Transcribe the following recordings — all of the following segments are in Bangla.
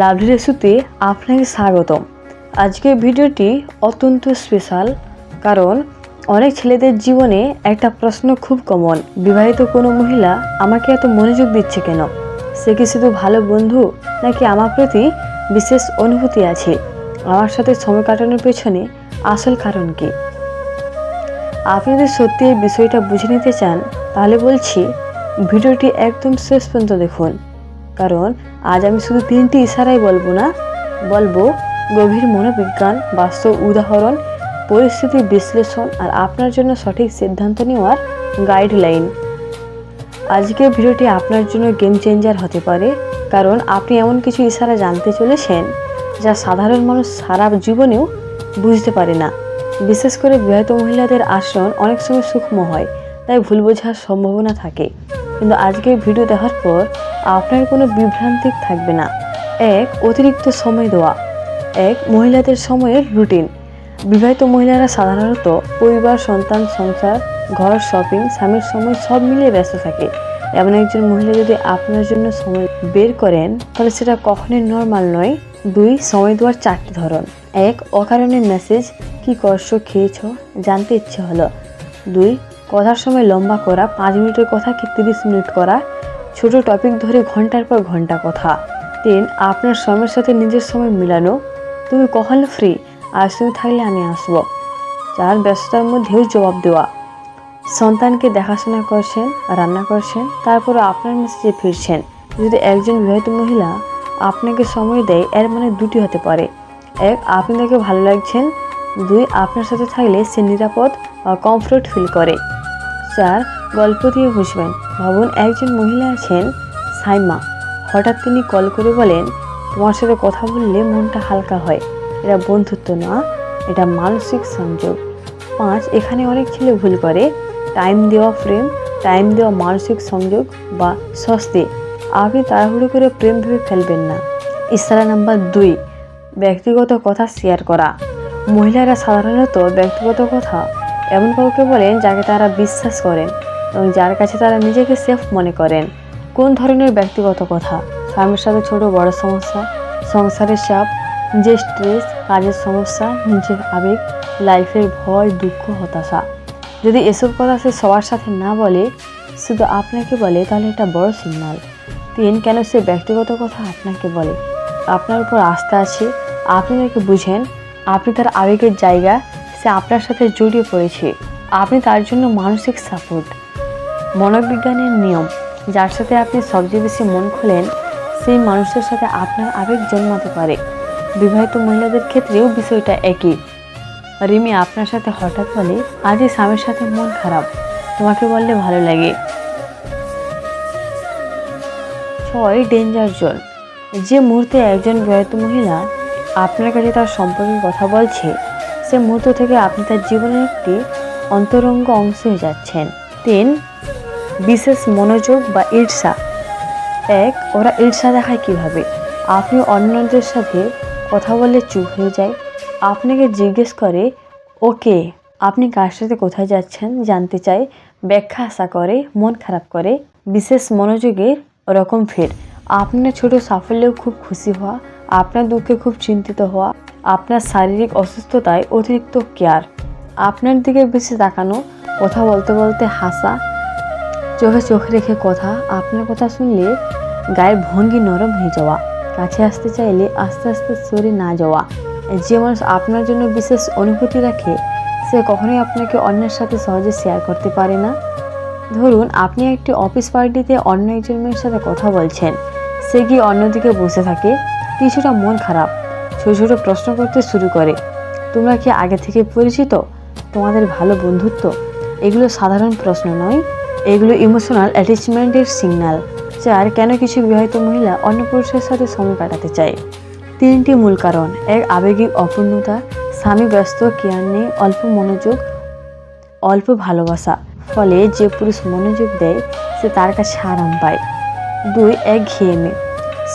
লাভলি রেসুতে আপনাকে স্বাগতম। আজকের ভিডিওটি অত্যন্ত স্পেশাল কারণ অনেক ছেলেদের জীবনে একটা প্রশ্ন খুব কমন বিবাহিত কোনো মহিলা আমাকে এত মনোযোগ দিচ্ছে কেন? সে কি শুধু ভালো বন্ধু, নাকি আমার প্রতি বিশেষ অনুভূতি আছে? আমার সাথে সময় কাটানোর পেছনে আসল কারণ কি? আপনি যদি সত্যি এই বিষয়টা বুঝে নিতে চান, তাহলে বলছি, ভিডিওটি একদম শেষ পর্যন্ত দেখুন। কারণ আজ আমি শুধু তিনটি ইশারাই বলব না, বলব গভীর মনোবিজ্ঞান, বাস্তব উদাহরণ, পরিস্থিতি বিশ্লেষণ আর আপনার জন্য সঠিক সিদ্ধান্ত নেওয়ার গাইডলাইন আজকের ভিডিওটি আপনার জন্য গেম চেঞ্জার হতে পারে, কারণ আপনি এমন কিছু ইশারা জানতে চলেছেন যা সাধারণ মানুষ সারা জীবনেও বুঝতে পারে না। বিশেষ করে বিবাহিত মহিলাদের আচরণ অনেক সময় সূক্ষ্ম হয়, তাই ভুল বোঝার সম্ভাবনা থাকে। কিন্তু আজকের ভিডিও দেখার পর আপনার কোনো বিভ্রান্তি থাকবে না। এক, অতিরিক্ত সময় দেওয়া। এক, মহিলাদের সময়ের রুটিন। বিবাহিত মহিলারা সাধারণত পরিবার, সন্তান, সংসার, ঘর শপিং স্বামীর সময় সব মিলিয়ে ব্যস্ত থাকে। এমন একজন মহিলা যদি আপনার জন্য সময় বের করেন, তাহলে সেটা কখনোই নর্মাল নয়। দুই, সময় দেওয়ার চারটি ধরন। এক, অকারণে মেসেজ কি করছ খেয়েছ? জানতে ইচ্ছে হলো। দুই, কথার সময় লম্বা করা, পাঁচ মিনিটের কথা কি তিরিশ মিনিট করা ছোট টপিক ধরে ঘণ্টার পর ঘণ্টা কথা। তিন, আপনার সময়ের সাথে নিজের সময় মিলানো। তুমি কখন ফ্রি আজ তুমি থাকলে আমি আসব। চার, ব্যস্ততার মধ্যেও জবাব দেওয়া। সন্তানকে দেখাশোনা করছেন, রান্না করছেন তারপর আপনার মেসেজে ফিরছেন। যদি একজন বিবাহিত মহিলা আপনাকে সময় দেয়, এর মানে দুটি হতে পারে। এক, আপনি তাকে ভালো লাগছেন। দুই, আপনার সাথে থাকলে সে নিরাপদ বা কমফোর্ট ফিল করে। চার গল্প দিয়ে বুঝবেন। ভাবুন একজন মহিলা আছেন সাইমা। হঠাৎ তিনি কল করে বলেন, তোমার সাথে কথা বললে মনটা হালকা হয়। এটা বন্ধুত্ব না, এটা মানসিক সংযোগ। পাঁচ, এখানে অনেক ছেলে ভুল করে। টাইম দেওয়া প্রেম, টাইম দেওয়া মানসিক সংযোগ বা স্বস্তি। আপনি তাড়াহুড়ো করে প্রেম ভেবে ফেলবেন না। ইশারা নাম্বার দুই, ব্যক্তিগত কথা শেয়ার করা। মহিলারা সাধারণত ব্যক্তিগত কথা এমন কাউকে বলেন যাকে তারা বিশ্বাস করেন। এবং যার কাছে তারা নিজেকে সেফ মনে করেন। কোন ধরনের ব্যক্তিগত কথা? স্বামীর সাথে ছোট, বড় সমস্যা, সংসারের চাপ, নিজের স্ট্রেস কাজের সমস্যা, নিজের আবেগ লাইফের ভয়, দুঃখ, হতাশা। যদি এসব কথা সে সবার সাথে না বলে, শুধু আপনাকে বলে, তাহলে এটা বড় সিগনাল তিন, কেন সে ব্যক্তিগত কথা আপনাকে বলে? আপনার উপর আস্থা আছে, আপনি তাকে বুঝেন, আপনি তার আবেগের জায়গা, সে আপনার সাথে জড়িয়ে পড়েছে। আপনি তার জন্য মানসিক সাপোর্ট মনোবিজ্ঞানের নিয়ম, যার সাথে আপনি সবচেয়ে বেশি মন খোলেন, সেই মানুষের সাথে আপনার আবেগ জন্মাতে পারে। বিবাহিত মহিলাদের ক্ষেত্রেও বিষয়টা একই। রিমি, আপনার সাথে হঠাৎ বলে, আজই স্বামীর সাথে মন খারাপ। তোমাকে বললে ভালো লাগে। ছয়, ডেঞ্জার জোন। যে মুহূর্তে একজন বিবাহিত মহিলা আপনার কাছে তার সম্পর্কে কথা বলছে, সে মুহূর্ত থেকে আপনি তার জীবনের একটি অন্তরঙ্গ অংশ হয়ে যাচ্ছেন। তিন বিশেষ মনোযোগ বা ঈর্ষা। এক, ওরা ঈর্ষা দেখায় কীভাবে? আপনি অন্যদের সাথে কথা বললে চুপ হয়ে যায়। আপনাকে জিজ্ঞেস করে, ওকে, আপনি কার সাথে কোথায় যাচ্ছেন? জানতে চায়। ব্যাখ্যা আশা করে, মন খারাপ করে। বিশেষ মনোযোগের রকম ফের। আপনার ছোট সাফল্যেও খুব খুশি হওয়া, আপনার দুঃখে খুব চিন্তিত হওয়া, আপনার শারীরিক অসুস্থতায় অতিরিক্ত কেয়ার, আপনার দিকে বেশি তাকানো, কথা বলতে বলতে হাসা চোখে চোখ রেখে কথা, আপনার কথা শুনলে গায়ের ভঙ্গি নরম হয়ে যাওয়া, কাছে আসতে চাইলে আস্তে আস্তে সরে না যাওয়া। যে মানুষ আপনার জন্য বিশেষ অনুভূতি রাখে, সে কখনোই আপনাকে অন্যের সাথে সহজে শেয়ার করতে পারে না। ধরুন, আপনি একটি অফিস পার্টিতে অন্য একজন মেয়ের সাথে কথা বলছেন, সে গিয়ে অন্যদিকে বসে থাকে, কিছুটা মন খারাপ, ছোটো ছোটো প্রশ্ন করতে শুরু করে, তোমরা কি আগে থেকে পরিচিত? তোমাদের ভালো বন্ধুত্ব? এগুলো সাধারণ প্রশ্ন নয় এগুলো ইমোশনাল অ্যাটাচমেন্টের সিগন্যাল চার কেন কিছু বিবাহিত মহিলা অন্য পুরুষের সাথে সময় কাটাতে চায়। তিনটি মূল কারণ, এক আবেগিক অপূর্ণতা, স্বামী ব্যস্ত কেয়ার নেই, অল্প মনোযোগ, অল্প ভালোবাসা, ফলে যে পুরুষ মনোযোগ দেয়, সে তার কাছে আরাম পায়। দুই, এক ঘিয়েমে,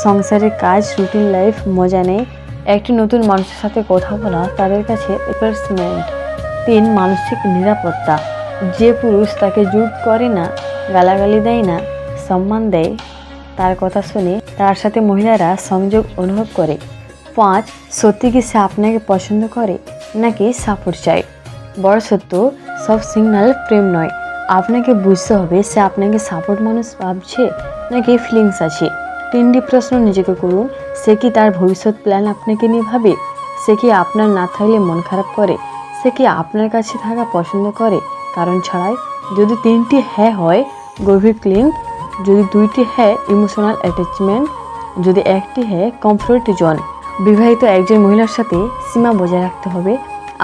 সংসারের কাজ রুটিন লাইফ মজা নেই, একটি নতুন মানুষের সাথে কথা বলা, তাদের কাছে এক্সপ্রেসমেন্ট তিন, মানসিক নিরাপত্তা যে পুরুষ তাকে জুট করে না, গালাগালি দেয় না, সম্মান দেয়, তার কথা শুনে তার সাথে মহিলারা সংযোগ অনুভব করে। পাঁচ, সত্যি কি সে আপনাকে পছন্দ করে, নাকি সাপোর্ট চায়? বড় সত্য, সব সিগন্যাল প্রেম নয়। আপনাকে বুঝতে হবে সে আপনাকে সাপোর্ট মানুষ ভাবছে, নাকি ফিলিংস আছে। তিনটি প্রশ্ন নিজেকে করুন, সে কি তার ভবিষ্যৎ প্ল্যান আপনাকে নিয়ে ভাবে? সে কি আপনার না থাকলে মন খারাপ করে? সে কি আপনার কাছে থাকা পছন্দ করে? কারণ ছাড়াই যদি তিনটি হ্যাঁ হয়, গভীর ক্লিন যদি দুইটি হ্যাঁ ইমোশনাল অ্যাটাচমেন্ট যদি একটি হ্যাঁ কমফোর্ট জোন বিবাহিত একজন মহিলার সাথে সীমা বজায় রাখতে হবে।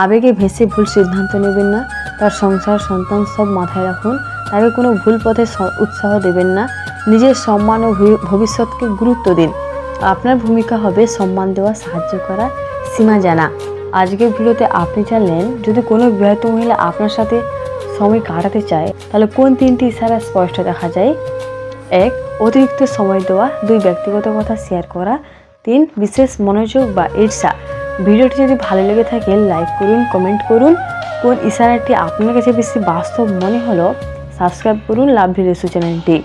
আবেগে ভেসে ভুল সিদ্ধান্ত নেবেন না, তার সংসার, সন্তান সব মাথায় রাখুন, তাকে কোনো ভুল পথে উৎসাহ দেবেন না। নিজের সম্মান ও ভবিষ্যৎকে গুরুত্ব দিন। আপনার ভূমিকা হবে সম্মান দেওয়া, সাহায্য করা, সীমা জানা। আজকের ভিডিওতে আপনি জানলেন, যদি কোনো বিবাহিত মহিলা আপনার সাথে সময় কাটাতে চায়, তাহলে কোন তিনটি ইশারা স্পষ্ট দেখা যায়? এক, অতিরিক্ত সময় দেওয়া। দুই, ব্যক্তিগত কথা শেয়ার করা। তিন, বিশেষ মনোযোগ বা ঈর্ষা। ভিডিওটি যদি ভালো লেগে থাকে লাইক করুন কমেন্ট করুন। কোন ইশারাটি আপনার কাছে বেশি বাস্তব মনে হলো সাবস্ক্রাইব করুন লাভ ভিডিও চ্যানেলটি